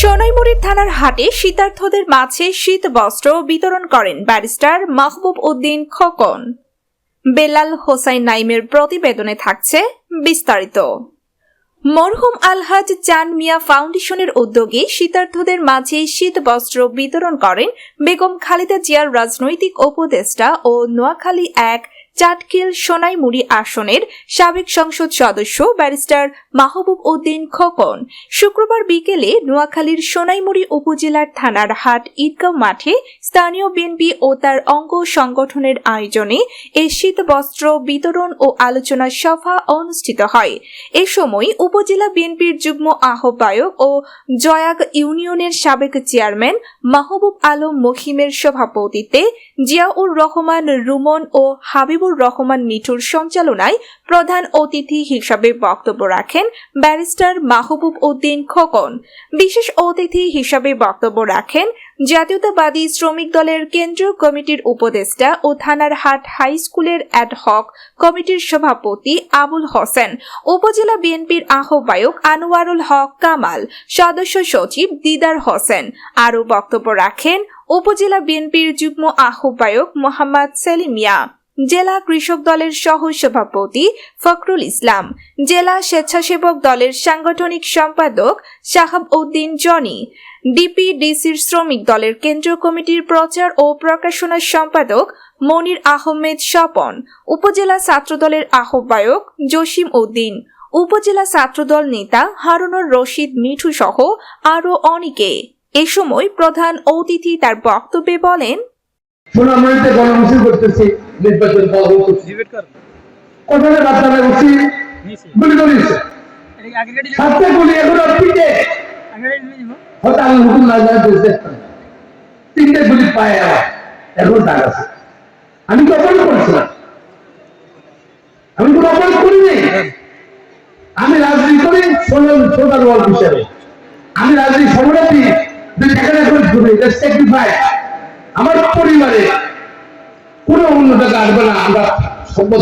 সোনাইমুড়ির থানার হাটে শীতার্থদের মাঝে শীত বস্ত্র বিতরণ করেন ব্যারিস্টার মাহবুব উদ্দিন খোকন। বেলাল হোসাইন নাইমের প্রতিবেদনে থাকছে বিস্তারিত। মরহুম আলহাজ চান মিয়া ফাউন্ডেশনের উদ্যোগে শীতার্থদের মাঝে শীত বস্ত্র বিতরণ করেন বেগম খালেদা জিয়ার রাজনৈতিক উপদেষ্টা ও নোয়াখালী এক চাটকিল সোনাইমুড়ি আসনের সাবেক সংসদ সদস্য ব্যারিস্টার মাহবুব উদ্দিন খোকন। শুক্রবার বিকেলে নোয়াখালীর সোনাইমুড়ি উপজেলার থানার হাট ঈদগাঁও মাঠে স্থানীয় বিএনপি ও তার অঙ্গ সংগঠনের আয়োজনে এই শীত বস্ত্র বিতরণ ও আলোচনা সভা অনুষ্ঠিত হয়। এ সময় উপজেলা বিএনপির যুগ্ম আহ্বায়ক ও জয়াগ ইউনিয়নের সাবেক চেয়ারম্যান মাহবুব আলম মহিমের সভাপতিত্বে জিয়াউর রহমান রুমন ও হাবিবুর রহমান মিঠুর সঞ্চালনায় প্রধান অতিথি হিসাবে বক্তব্য রাখেন ব্যারিস্টার মাহবুব উদ্দিন খোকন। বিশেষ অতিথি হিসাবে বক্তব্য রাখেন জাতীয়তাবাদী শ্রমিক দলের কেন্দ্রীয় কমিটির উপদেষ্টা ও থানার হাট হাই স্কুলের অ্যাডহক কমিটির সভাপতি আবুল হোসেন, উপজেলা বিএনপির আহ্বায়ক আনোয়ারুল হক কামাল, সদস্য সচিব দিদার হোসেন। আরও বক্তব্য রাখেন উপজেলা বিএনপির যুগ্ম আহ্বায়ক মোহাম্মদ সেলিম মিয়া জেলা কৃষক দলের সহ সভাপতি ফখরুল ইসলাম, জেলা স্বেচ্ছাসেবক দলের সাংগঠনিক সম্পাদক শাহাব উদ্দিন জনি, ডিপিডিসির শ্রমিক দলের কেন্দ্রীয় কমিটির প্রচার ও প্রকাশনা সম্পাদক মনির আহমেদ স্বপন, উপজেলা ছাত্রদলের আহ্বায়ক জসিম উদ্দিন, উপজেলা ছাত্রদল নেতা হারুনুর রশিদ মিঠু সহ আরও অনেকে। এ সময় প্রধান অতিথি তার বক্তব্যে বলেন গণমিছিল করতেছি। নির্বাচন কোথায় বাচ্চারা গুলি গুলি এগুলো পিঠে হয়তো আমি হুকুম না জানা তিনটে গুলি পায়ে এখন দাগ আছে। আমি তো অপরাধ করেছিলাম। আমি কোনো অপরাধ করিনি। আমি রাজনীতি করি সোনার সোনার ওয়ার্ড হিসাবে আমি রাজনীতি দুই ঘুরি স্যাক্রিফাইস আমার পরিবারে কোনো অন্য টাকা আসবে না আমরা সম্পদ